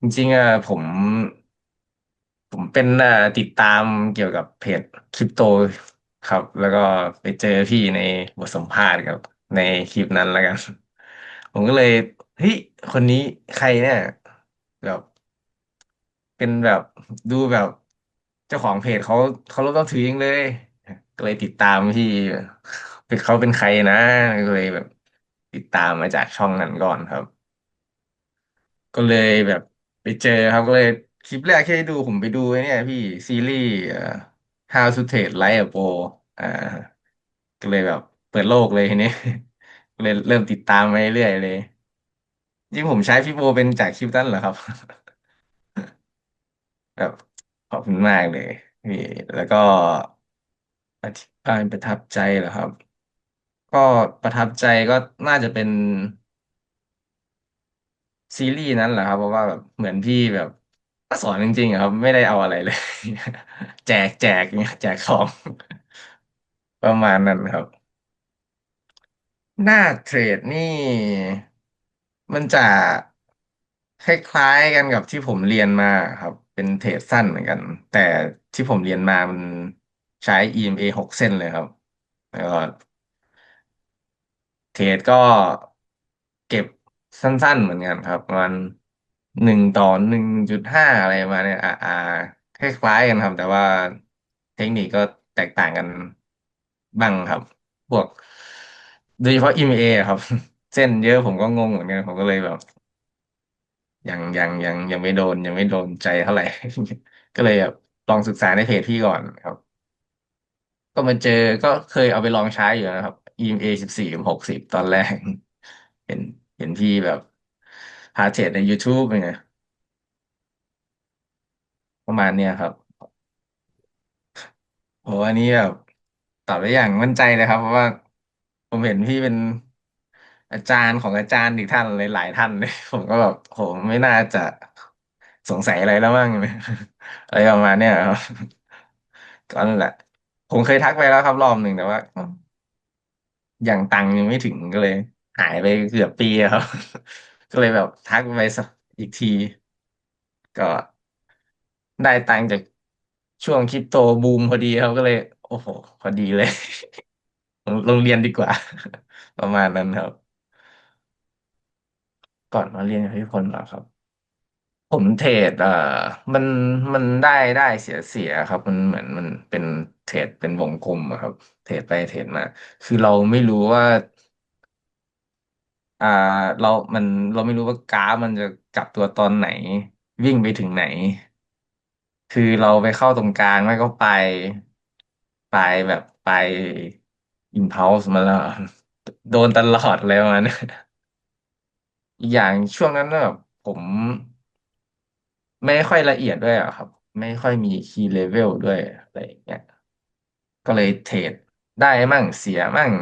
จริงๆอะผม ผมเป็นอ่าติดตามเกี่ยวกับเพจคริปโตครับ แล้วก็ไปเจอพี่ในบทสัมภาษณ์ครับ ในคลิปนั้นแล้วกัน ผมก็เลยเฮ้ยคนนี้ใครเนี่ยแบบเป็นแบบดูแบบเจ้าของเพจเขาเขาลบต้องถือเองเลย ก็เลยติดตามพี่เป็นเขาเป็นใครนะก็เลยแบบ ติดตามมาจากช่องนั้นก่อนครับ ก็เลยแบบ ไปเจอครับก็เลยคลิปแรกที่ให้ดูผมไปดูไอ้เนี่ยพี่ซีรีส์เอ่อ How to Trade Like a Pro อ่าก็เลยแบบ เปิดโลกเลยทีนี้ ก็เลยเริ่มติดตามไปเรื่อยเลยจริงผมใช้พี่โบเป็นจากคลิปนั้นเหรอครับ แบบขอบคุณมากเลยพี่แล้วก็อธิบายประทับใจเหรอครับ ก็ประทับใจก็น่าจะเป็น ซีรีส์นั้นแหละครับ เพราะว่าแบบเหมือนพี่แบบก็สอนจริงๆอะครับ ไม่ได้เอาอะไรเลย แจกแจกเนี่ยแจกของ ประมาณนั้นครับ หน้าเทรดนี่ มันจะคล้ายๆกันกับที่ผมเรียนมาครับ เป็นเทรดสั้นเหมือนกัน แต่ที่ผมเรียนมามันใช้ EMA หกเส้นเลยครับ แล้วก็เทรดก็เก็ สั้น ๆ เหมือนกันครับประมาณหนึ่งต่อหนึ่งจุดห้าอะไรประมาณเนี้ยอ่าอ่าคล้ายๆกันครับ แต่ว่าเทคนิคก็แตกต่างกันบ้างครับ พวกโดยเฉพาะ EMA ครับ เส้นเยอะผมก็งงเหมือนกันผมก็เลยแบบ ยังยังยังยังไม่โดน ยังไม่โดนใจเท่าไหร่ ก็เลยแบบลองศึกษาในเพจพี่ก่อนครับ ก็มาเจอก็เคยเอาไปลองใช้อยู่นะครับ EMA สิบสี่กับหกสิบตอนแรกเห็น เห็นพี่แบบหาเทรดใน YouTube เป็นไง ประมาณเนี้ยครับโอ้อันนี้แบบตอบได้อย่างมั่นใจเลยครับ เพราะว่าผมเห็นพี่เป็นอาจารย์ของอาจารย์อีกท่านหลายท่านเลย ผมก็แบบโหไม่น่าจะสงสัยอะไรแล้วมั้ง อะไรประมาณเนี้ยครับก็นั่นแหละ ผมเคยทักไปแล้วครับรอบหนึ่งแต่ว่า อย่างตังค์ยังไม่ถึงก็เลย หายไปเกือบปีครับ ก็เลยแบบทักไปสักอีกที ก็ได้ตังค์จากช่วงคริปโตบูมพอดีครับก็เลย โอ้โห พอดีเลย โรงเรียนดีกว่า ประมาณนั้นครับ ก่อนมาเรียนกับพี่พลเหรอครับ ผมเทรดเอ่อมันมันได้ได้เสียเสียครับ มันเหมือนมันเป็นเทรดเป็นวงกลมอะครับ เทรดไปเทรดมา คือเราไม่รู้ว่า อ่า เรา มัน เราไม่รู้ว่ากราฟมันจะกลับตัวตอนไหน วิ่งไปถึงไหน คือเราไปเข้าตรงกลางไม่ก็ไป ไปแบบไปอิมพัลส์มาแล้ว โดนตลอดเลยประมันอีกอย่างช่วงนั้นน่ะแบบผมไม่ค่อยละเอียดด้วยอะครับ ไม่ค่อยมีคีย์เลเวลด้วยอะไรอย่างเงี้ย ก็เลยเทรดได้มั่งเสียมั่ง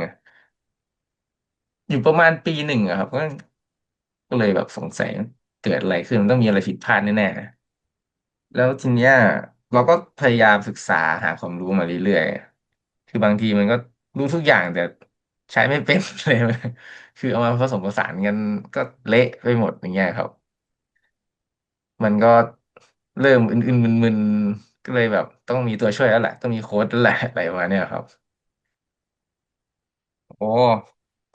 อยู่ประมาณปีหนึ่งอะครับก็ก็เลยแบบสงสัยเกิดอะไรขึ้นมันต้องมีอะไรผิดพลาดแน่ๆแล้วทีเนี้ย เราก็พยายามศึกษาหาความรู้มาเรื่อยๆคือบางทีมันก็รู้ทุกอย่างแต่ใช้ไม่เป็น เลยคือเอามาผสมผสานกันก็เละไปหมดอย่างเงี้ยครับ มันก็เริ่มอื่นๆมึนๆก็เลยแบบ ต้องมีตัวช่วยแล้วแหละต้องมีโค้ดแล้วแหละอะไรประมาณเนี้ยครับ โอ้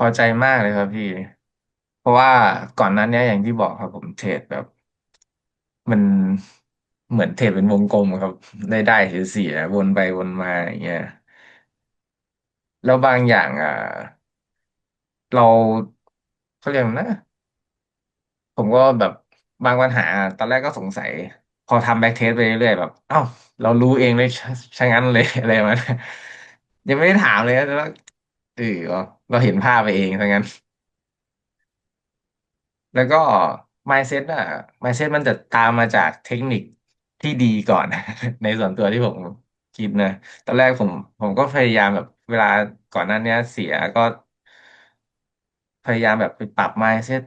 พอใจมากเลยครับพี่ เพราะว่าก่อนหนั้นเนี้ยอย่างที่บอกครับผมเทรดแบบ มันเหมือนเทรดเป็นวงกลมครับ ได้ได้เสียเสียวนไปวนมาอย่างเงี้ยแล้วบางอย่างอะเราเขาเรียกนะ ผมก็แบบบางปัญหา ตอนแรกก็สงสัย พอทำแบ็กเทสไปเรื่อยๆแบบ เอ้า เรารู้เองเลยชชะงั้นเลย อะไรประมาณนั้นยังไม่ได้ถามเลยนะแต่ว่าเออ เราเห็นภาพไปเองซะงั้น แล้วก็ mindset อะ mindset มันจะตามมาจากเทคนิคที่ดีก่อนในส่วนตัวที่ผมคิดนะ ตอนแรกผม ผมก็พยายามแบบเวลาก่อนหน้านี้เสียก็ พยายามแบบไปปรับ mindset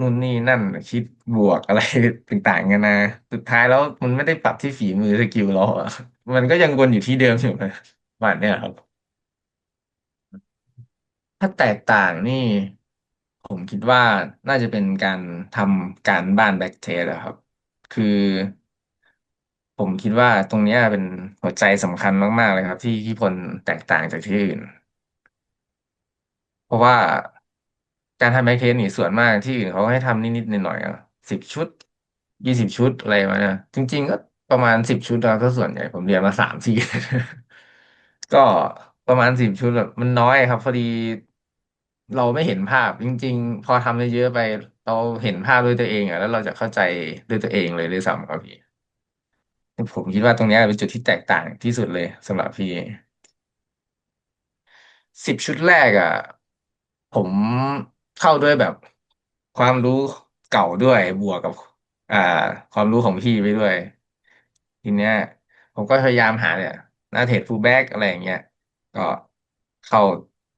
นู่นนี่นั่นคิดบวกอะไร ต่างๆกันนะ สุดท้ายแล้วมันไม่ได้ปรับที่ฝีมือสกิลเราอะมันก็ยังวนอยู่ที่เดิมอยู่นะประมาณเนี้ยครับ ถ้าแตกต่างนี่ ผมคิดว่าน่าจะเป็นการทำการบ้านแบ็กเทสอะครับ คือ ผมคิดว่าตรงเนี้ยเป็นหัวใจสำคัญมากๆเลยครับ ที่ที่พลแตกต่างจากที่อื่น เพราะว่าการทำแบ็กเทสนี่ส่วนมากที่อื่นเขาให้ทำนิดๆหน่อยๆอะสิบชุดยี่สิบชุดอะไรมาเนี่ยจริง ๆ ก็ประมาณสิบชุดแล้วก็ส่วนใหญ่ผมเรียนมาสามที่ ก็ประมาณสิบชุดแบบมันน้อยครับ พอดี เราไม่เห็นภาพจริง ๆ พอทำเยอะ ๆ ไป เราเห็นภาพด้วยตัวเองอะแล้วเราจะเข้าใจด้วยตัวเองเลยด้วยซ้ำครับพี่ผมคิดว่าตรงเนี้ยเป็นจุดที่แตกต่างที่สุดเลยสำหรับพี่ สิบชุดแรกอะ ผมเข้าด้วยแบบความรู้เก่าด้วยบวกกับ อ่า ความรู้ของพี่ไปด้วย ทีเนี้ย ผมก็พยายามหาเนี่ยหน้าเทรดฟูลแบ็กอะไรอย่างเงี้ยก็เข้า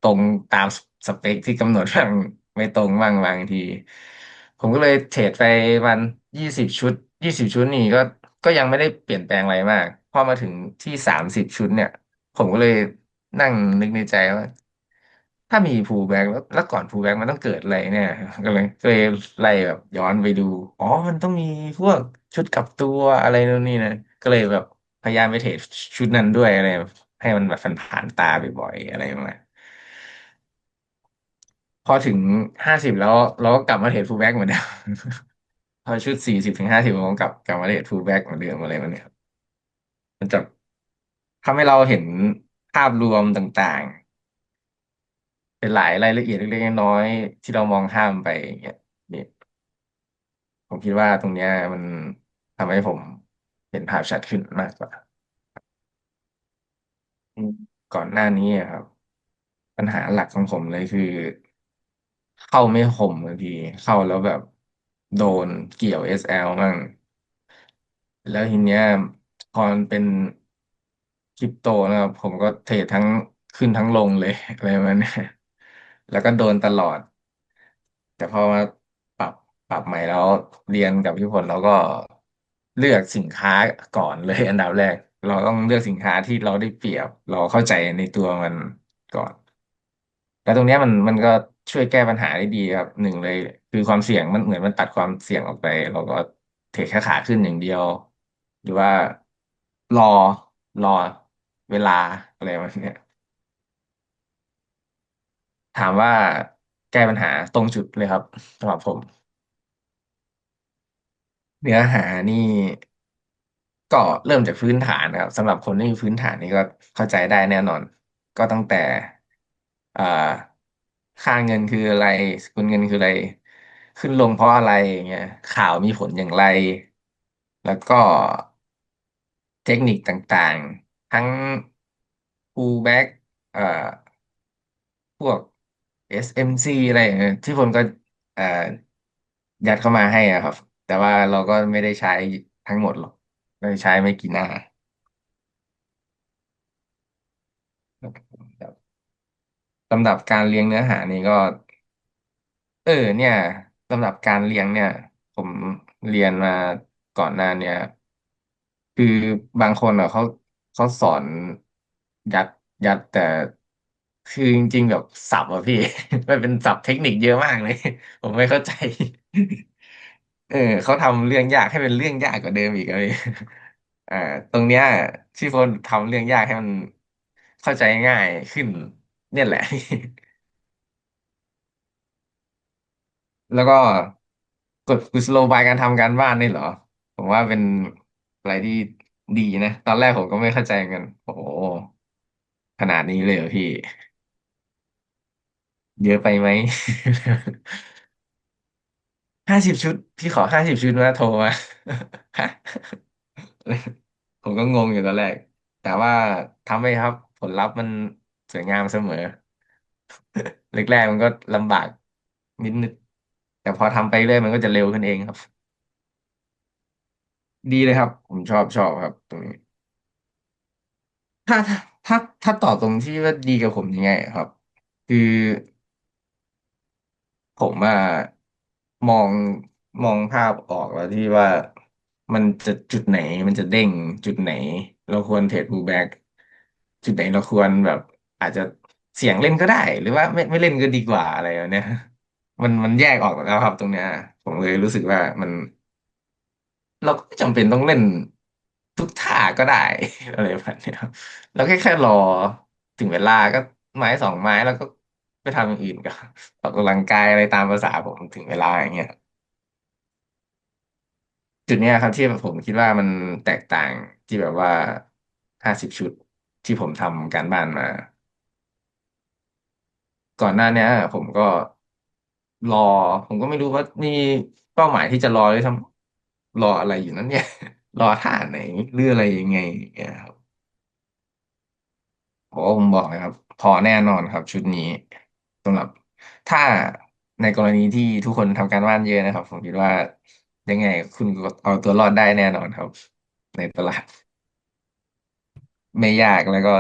ตรงตาม สเปคที่กำหนดบ้างไม่ตรงบ้างบางที ผมก็เลยเทรดไปวันยี่สิบชุดยี่สิบชุดนี่ก็ก็ยังไม่ได้เปลี่ยนแปลงอะไรมาก พอมาถึงที่สามสิบชุดเนี่ย ผมก็เลยนั่งนึกในใจว่า ถ้ามีพูลแบ็กแล้วแล้วก่อนพูลแบ็กมันต้องเกิดอะไรเนี่ย ก็เลยก็เลยไล่แบบย้อนไปดู อ๋อมันต้องมีพวกชุดกลับตัวอะไรนู่นนี่นะก็เลยแบบพยายามไปเทรดชุดนั้นด้วยอะไรให้มันแบบผ่านๆตาบ่อยๆอะไรประมาณ อถึงห้าสิบแล้วเราก็กลับมาเทรดพูลแบ็กเหมือนเดิมพอชุดสี่สิบถึงห้าสิบเราก็กลับกลับมาเทรดพูลแบ็กเหมือนเดิมอะไรมันเนี่ยครับมันจะทำให้เราเห็นภาพรวมต่างๆ เป็นหลายรายละเอียดเล็กๆน้อยๆที่เรามองข้ามไปอย่างเงี้ยนี่ผมคิดว่าตรงเนี้ยมันทำให้ผมเห็นภาพชัดขึ้นมากกว่าอืมก่อนหน้านี้อะครับ ปัญหาหลักของผมเลยคือ เข้าไม่คมบางที เข้าแล้วแบบโดนเกี่ยว SL มั่งแล้วทีเนี้ยพอมันเป็นคริปโตนะครับผมก็เทรดทั้งขึ้นทั้งลงเลย อะไรประมาณเนี้ยแล้วก็โดนตลอด แต่พอมาปรับปรับใหม่แล้วเรียนกับพี่พลเราก็เลือกสินค้าก่อนเลยอันดับแรก เราต้องเลือกสินค้าที่เราได้เปรียบ เราเข้าใจในตัวมันก่อน แล้วตรงเนี้ยมันมันก็ ช่วยแก้ปัญหาได้ดีครับหนึ่งเลย คือความเสี่ยงมันเหมือนมันตัดความเสี่ยงออกไป เราก็เทคแค่ขาขึ้นอย่างเดียว หรือว่ารอรอเวลาอะไรแบบเนี้ยถามว่าแก้ปัญหาตรงจุดเลยครับสำหรับผม เนื้อหานี่ก็เริ่มจากพื้นฐานนะครับสำหรับคนที่มีพื้นฐานนี่ก็เข้าใจได้แน่นอน ก็ตั้งแต่อ่า ค่าเงินคืออะไร สกุลเงินคืออะไร ขึ้นลงเพราะอะไรอย่างเงี้ย ข่าวมีผลอย่างไร แล้วก็เทคนิคต่างๆ ทั้ง pullback เอ่อพวก SMC อะไรอย่างเงี้ยที่ผมก็เอ่อยัดเข้ามาให้อะครับ แต่ว่าเราก็ไม่ได้ใช้ทั้งหมดหรอกเราใช้ไม่กี่หน้าครับ ลำดับการเรียงเนื้อหานี่ก็ เออ เนี่ยลำดับการเรียงเนี่ย ผมเรียนมาก่อนหน้าเนี่ย คือบางคนอะเขาเขาสอนยัดยัดแต่ คือจริงๆแบบศัพท์อะพี่ มันเป็นศัพท์เทคนิคเยอะมากเลย ผมไม่เข้าใจ เออเขาทำเรื่องยากให้เป็นเรื่องยากกว่าเดิมอีกเลย อ่า ตรงเนี้ยที่พลทำเรื่องยากให้มันเข้าใจง่ายขึ้น เนี่ยแหละ แล้วก็กฎกุศโลบายการทำการบ้านนี่เหรอ ผมว่าเป็นอะไรที่ดีนะ ตอนแรกผมก็ไม่เข้าใจเหมือนกัน โอ้โห ขนาดนี้เลยเหรอพี่ เยอะไปไหม ห้าสิบชุด พี่ขอห้าสิบชุดนะโทรมา ฮะผมก็งงอยู่ตอนแรก แต่ว่าทำไปครับ ผลลัพธ์มัน สวยงามเสมอ แรกๆมันก็ลำบากนิดนึงแต่พอทำไปเรื่อยมันก็จะเร็วขึ้นเองครับ ดีเลยครับ ผมชอบชอบครับ ตรงนี้ ถ้าถ้าถ้าตอบตรงที่ว่าดีกับผมยังไงครับ คือ ผมว่ามองมองภาพออกแล้วที่ว่ามันจะจุดไหน มันจะเด้งจุดไหน เราควรเทรดพูแบ็กจุดไหนเราควรแบบ อาจจะเสี่ยงเล่นก็ได้ หรือว่าไม่ไม่เล่นก็ดีกว่าอะไรแบบเนี้ยมันมันแยกออกแล้วครับตรงเนี้ย ผมเลยรู้สึกว่ามัน เราก็ไม่จำเป็นต้องเล่นทุกท่าก็ได้ อะไรแบบเนี้ยครับเราแค่แค่รอถึงเวลาก็ไม้สองไม้แล้วก็ไปทำอย่างอื่นกันออกกำลังกายอะไรตามภาษาผมถึงเวลาอย่างเงี้ย จุดเนี้ยครับที่ผมคิดว่ามันแตกต่างที่แบบว่าห้าสิบชุดที่ผมทำการบ้านมา ก่อนหน้าเนี้ย ผมก็รอ ผมก็ไม่รู้ว่ามีเป้าหมายที่จะรอเลยทำรออะไรอยู่นั้นเนี่ย รอท่าไหนหรืออะไรยังไงอย่างเงี้ยครับโอ้ผมบอกเลยครับ พอแน่นอนครับ ชุดนี้สำหรับถ้าในกรณีที่ทุกคนทำการบ้านเยอะนะครับ ผมคิดว่ายังไงคุณก็เอาตัวรอดได้แน่นอนครับ ในตลาด ไม่ยากแล้วก็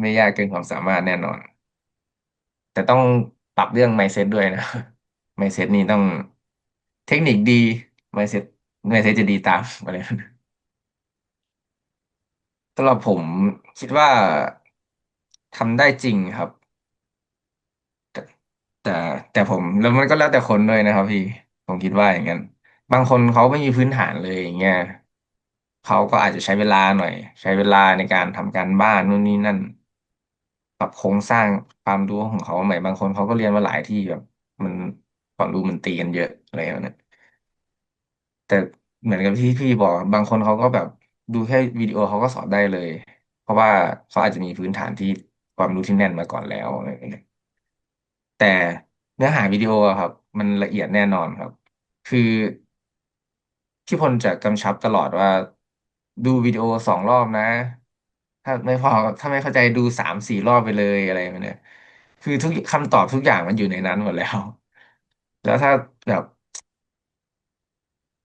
ไม่ยากเกินความสามารถแน่นอน แต่ต้องปรับเรื่อง mindset ด้วยนะ mindset นี่ต้องเทคนิคดี mindset mindset จะดีตามอะไรสำหรับผมคิดว่าทำได้จริงครับ แต่แต่แต่ผมแล้วมันก็แล้วแต่คนด้วยนะครับ พี่ผมคิดว่าอย่างนั้นบางคนเขาไม่มีพื้นฐานเลยอย่างเงี้ยเขาก็อาจจะใช้เวลาหน่อย ใช้เวลาในการทำการบ้านนู่นนี่นั่น ปรับโครงสร้างความรู้ของเขาใหม่บางคนเขาก็เรียนมาหลายที่แบบ มันความรู้มันตีกันเยอะอะไรแบบนี้นแต่เหมือนกับที่พี่บอกบางคนเขาก็แบบดูแค่วิดีโอเขาก็สอนได้เลย เพราะว่าเขาอาจจะมีพื้นฐานที่ความรู้ที่แน่นมาก่อนแล้วอะไรอย่างเงี้ยแต่เนื้อหาวิดีโออะครับ มันละเอียดแน่นอนครับ คือพี่พลจะกำชับตลอดว่า ดูวิดีโอสองรอบนะ ถ้าไม่พอถ้าไม่เข้าใจดูสามสี่รอบไปเลยอะไรแบบเนี้ยคือทุกคำตอบทุกอย่างมันอยู่ในนั้นหมดแล้ว แล้วถ้าแบบ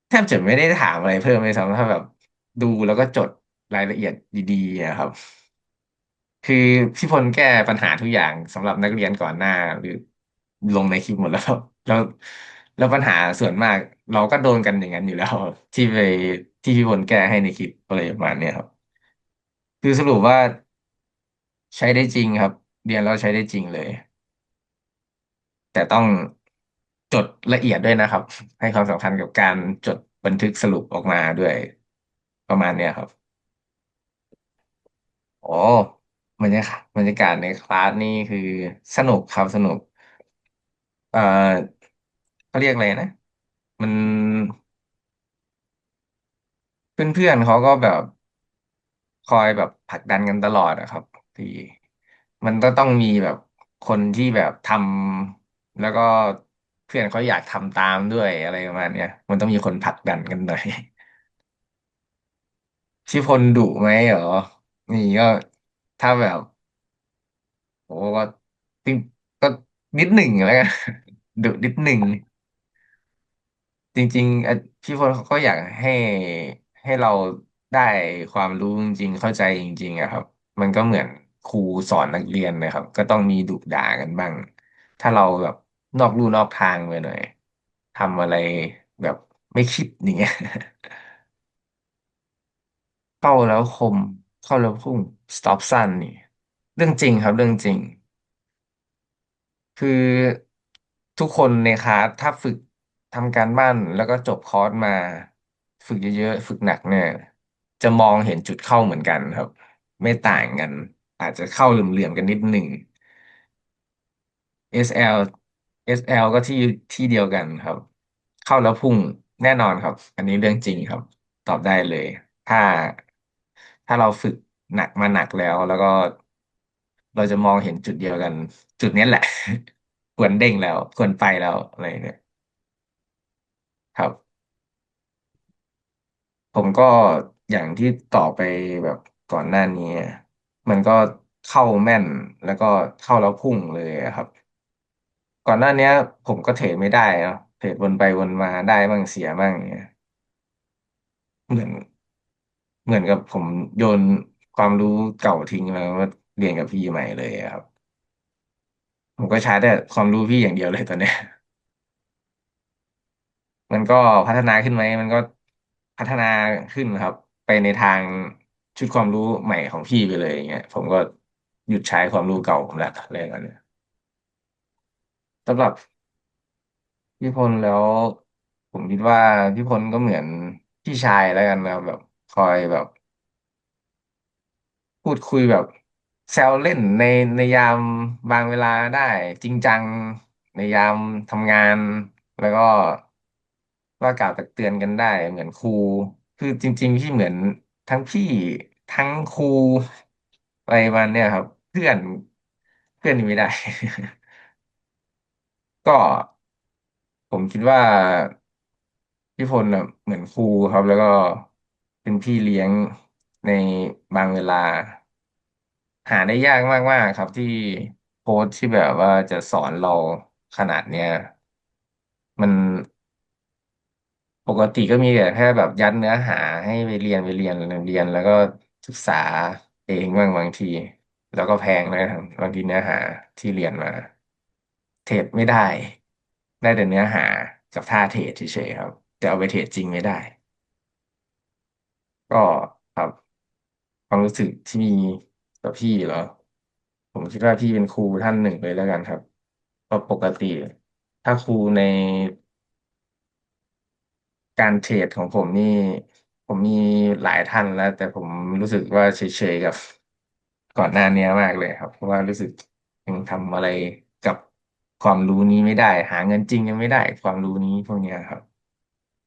แทบจะไม่ได้ถามอะไรเพิ่มเลยซ้ำถ้าแบบ ดูแล้วก็จดรายละเอียดดีๆอะครับ คือพี่พลแก้ปัญหาทุกอย่างสำหรับนักเรียนก่อนหน้า หรือลงในคลิปหมดแล้วแล้วแล้วปัญหาส่วนมาก เราก็โดนกันอย่างนั้นอยู่แล้วที่ไปที่พี่พลแก้ให้ในคลิปอะไรประมาณเนี้ยครับ คือสรุปว่าใช้ได้จริงครับ เรียนแล้วใช้ได้จริงเลย แต่ต้องจดละเอียดด้วยนะครับ ให้ความสำคัญกับการจดบันทึกสรุปออกมาด้วยประมาณเนี้ยครับโอ้บรรยากาศบรรยากาศในคลาสนี่คือสนุกครับสนุก เอ่อเขาเรียกอะไรนะ มันเพื่อนๆเขาก็แบบ คอยแบบผลักดันกันตลอดอะครับที่มันก็ต้องมีแบบคนที่แบบทำแล้วก็เพื่อนเขาอยากทำตามด้วยอะไรประมาณเนี้ยมันต้องมีคนผลักดันกันหน่อยที่พลดุไหมเหรอ นี่ก็ถ้าแบบโอ้ก็จริงก็นิดหนึ่งแล้วกัน ดุนิดหนึ่ง จริงๆอะพี่พลเขาก็อยากให้ให้เรา ได้ความรู้จริงๆ เข้าใจจริงๆอะครับ มันก็เหมือนครูสอนนักเรียนนะครับ ก็ต้องมีดุด่ากันบ้าง ถ้าเราแบบนอกลู่นอกทางไปหน่อยทำอะไรแบบไม่คิดอย่างเงี้ย เข้าแล้วคม เข้าแล้วพุ่งสต็อปสั้นนี่ เรื่องจริงครับ เรื่องจริง คือทุกคนในคลาสถ้าฝึกทำการบ้านแล้วก็จบคอร์สมา ฝึกเยอะๆ ฝึกหนักเนี่ย จะมองเห็นจุดเข้าเหมือนกันครับ ไม่ต่างกัน อาจจะเข้าเหลื่อมๆกันนิดหนึ่ง SL SL ก็ที่ที่เดียวกันครับ เข้าแล้วพุ่งแน่นอนครับ อันนี้เรื่องจริงครับ ตอบได้เลย ถ้าถ้าเราฝึกหนักมาหนักแล้ว แล้วก็เราจะมองเห็นจุดเดียวกัน จุดนี้แหละ ควรเด้งแล้วควรไปแล้วอะไรเนี่ยครับ ผมก็ อย่างที่ต่อไปแบบก่อนหน้านี้มันก็เข้าแม่น แล้วก็เข้าแล้วพุ่งเลยอะครับ ก่อนหน้าเนี้ย ผมก็เทรดไม่ได้เนาะเทรดวนไปวนมาได้บ้างเสียบ้างอย่างเงี้ยเหมือน เหมือนกับผมโยนความรู้เก่าทิ้งแล้วมาเรียนกับพี่ใหม่เลยอะครับ ผมก็ใช้แต่ความรู้พี่อย่างเดียวเลยตอนเนี้ย มันก็พัฒนาขึ้นไหม มันก็พัฒนาขึ้นครับ ไปในทางชุดความรู้ใหม่ของพี่ไปเลยอย่างเงี้ยผมก็หยุดใช้ความรู้เก่าผมละอะไรอย่างเงี้ยสำหรับพี่พลแล้ว ผมคิดว่าพี่พลก็เหมือนพี่ชายแล้วกันนะแบบคอยแบบ พูดคุยแบบแซวเล่นในในยามบางเวลาได้ จริงจังในยามทำงาน แล้วก็ว่ากล่าวตักเตือนกันได้ เหมือนครู คือจริง ๆ พี่เหมือนทั้งพี่ทั้งครูอะไรประมาณเนี่ยครับ เพื่อนเพื่อนนี่ไม่ได้ ก็ผมคิดว่าพี่พลน่ะเหมือนครูครับ แล้วก็เป็นพี่เลี้ยงในบางเวลา หาได้ยากมากๆครับที่โค้ชที่แบบว่าจะสอนเราขนาดเนี้ยมัน ปกติก็มีแต่แค่แบบยัดเนื้อหาให้ไปเรียนไปเรียนเรียน แล้วก็ศึกษาเองบ้างบางที แล้วก็แพงนะครับบางทีเนื้อหาที่เรียนมา เทรดไม่ได้ ได้แต่เนื้อหากับท่าเทรดเฉยๆครับ แต่เอาไปเทรดจริงไม่ได้ ก็ครับความรู้สึกที่มีต่อพี่เหรอ ผมคิดว่าพี่เป็นครูท่านหนึ่งเลยแล้วกันครับเพราะปกติ ถ้าครูใน การเทรดของผมนี่ ผมมีหลายท่านแล้ว แต่ผมรู้สึกว่าเฉยๆกับก่อนหน้านี้มากเลยครับ เพราะว่ารู้สึกยังทำอะไรกับความรู้นี้ไม่ได้ หาเงินจริงยังไม่ได้ ความรู้นี้พวกเนี้ยครับ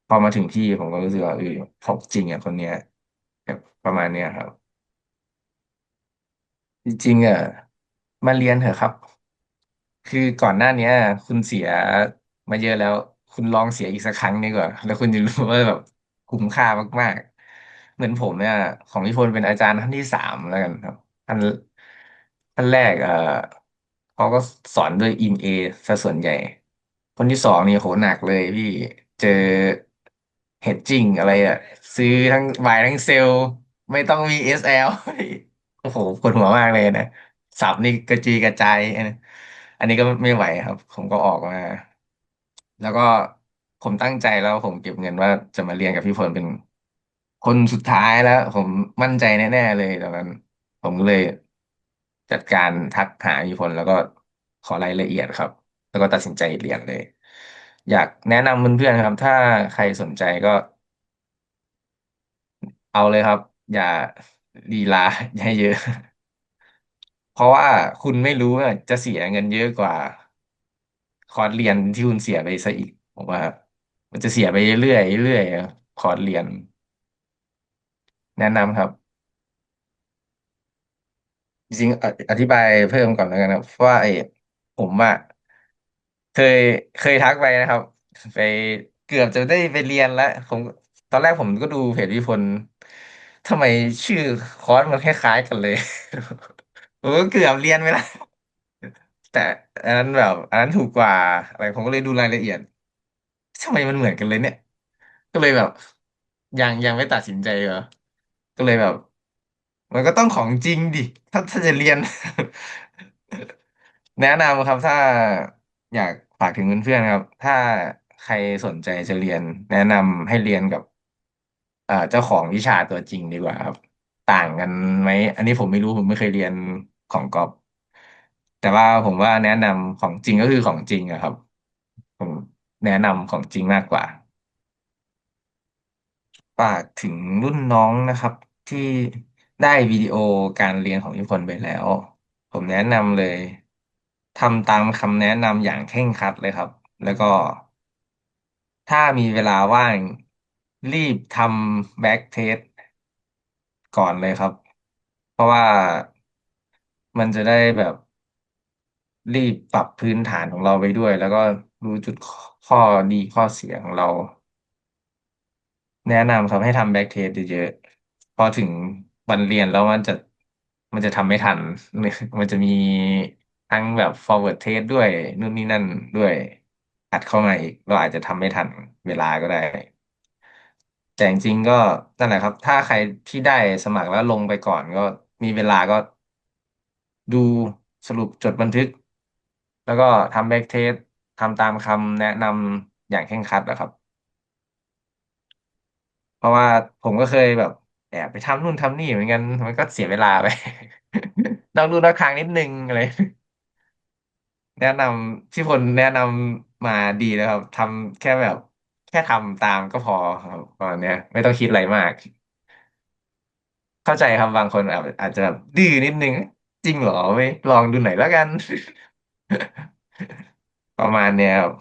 พอมาถึงที่ผมก็รู้สึกว่าเออผมจริงอะคนเนี้ยแบบประมาณเนี้ยครับ จริงๆอะมาเรียนเถอะครับ คือก่อนหน้าเนี้ย คุณเสียมาเยอะแล้ว คุณลองเสียอีกสักครั้งดีกว่าแล้วคุณจะรู้ว่าแบบคุ้มค่ามากๆ เหมือนผมเนี่ย ของพี่พลเป็นอาจารย์ท่านที่สามแล้วกันครับท่านท่านแรก เอ่อเขาก็สอนด้วยอินเอซะส่วนใหญ่ คนที่สองนี่โหหนักเลยพี่เจอเฮดจิ้งอะไรอะซื้อทั้งบายทั้งเซลล์ ไม่ต้องมี SL โอ้โหปวดหัวมากเลยนะ สับนี่กระจีกระจายอันนี้ก็ไม่ไหวครับ ผมก็ออกมา แล้วก็ผมตั้งใจแล้วผมเก็บเงินว่าจะมาเรียนกับพี่พลเป็นคนสุดท้ายแล้ว ผมมั่นใจแน่ๆเลยตอนนั้น ผมก็เลยจัดการทักหาพี่พลแล้วก็ขอรายละเอียดครับ แล้วก็ตัดสินใจเรียนเลย อยากแนะนำเพื่อนๆครับ ถ้าใครสนใจก็ เอาเลยครับ อย่าลีลาอย่าให้เยอะ เพราะว่าคุณไม่รู้ว่าจะเสียเงินเยอะกว่า คอร์สเรียนที่คุณเสียไปซะอีกผมว่า มันจะเสียไปเรื่อยๆเรื่อยๆคอร์สเรียน แนะนำครับ จริงๆออธิบายเพิ่มก่อนแล้วกันครับว่าไอ้ผมอะเคยเคยทักไปนะครับ ไปเกือบจะได้ไปเรียนแล้วผมตอนแรกผมก็ดูเพจพี่พลทำไมชื่อคอร์สมันคล้ายๆกันเลย ผมก็เกือบเรียนไปแล้ว แต่อันนั้นแบบ อันนั้นถูกกว่าอะไรผมก็เลยดูรายละเอียดทำไมมันเหมือนกันเลยเนี่ย ก็เลยแบบ ยังยังไม่ตัดสินใจเหรอก็เลยแบบ มันก็ต้องของจริงดิ ถ้าถ้าจะเรียน แนะนำครับถ้าอยากฝากถึงเพื่อนๆครับ ถ้าใครสนใจจะเรียน แนะนำให้เรียนกับ เอ่อเจ้าของวิชาตัวจริงดีกว่าครับ ต่างกันไหมอันนี้ผมไม่รู้ผมไม่เคยเรียนของกอบ แต่ว่าผมว่าแนะนำของจริงก็คือของจริงอะครับ ผมแนะนำของจริงมากกว่า ฝากถึงรุ่นน้องนะครับ ที่ได้วิดีโอการเรียนของทุกคนไปแล้ว ผมแนะนำเลยทำตามคำแนะนำอย่างเคร่งครัดเลยครับ แล้วก็ ถ้ามีเวลาว่างรีบทำแบ็กเทสก่อนเลยครับ เพราะว่ามันจะได้แบบ รีบปรับพื้นฐานของเราไปด้วย แล้วก็รู้จุดข้อดีข้อเสียของเรา แนะนำครับให้ทำแบ็กเทสเยอะๆพอถึงวันเรียนแล้วมันจะมันจะทำไม่ทัน มันจะมีทั้งแบบ forward test ด้วยนู่นนี่นั่นด้วย อัดเข้ามาอีก เราอาจจะทำไม่ทันเวลาก็ได้ แต่จริงๆก็นั่นแหละครับ ถ้าใครที่ได้สมัครแล้วลงไปก่อนก็มีเวลาก็ดูสรุปจดบันทึก แล้วก็ทำแบ็กเทสทำตามคำแนะนำอย่างเคร่งครัดนะครับ เพราะว่าผมก็เคยแบบ แอบไปทำนู่นทำนี่เหมือนกัน มันก็เสียเวลาไปต้อกลู่นอกทางนิดนึงอะไร แนะนำที่คนแนะนำมาดีนะครับทำแค่แบบ แค่ทำตามก็พอครับตอนเนี้ย ไม่ต้องคิดอะไรมาก เข้าใจครับบางคนอาจอาจจะดื้อนิดนึง จริงเหรอไม่ลองดูไหนแล้วกัน ประมาณเนี้ยครับ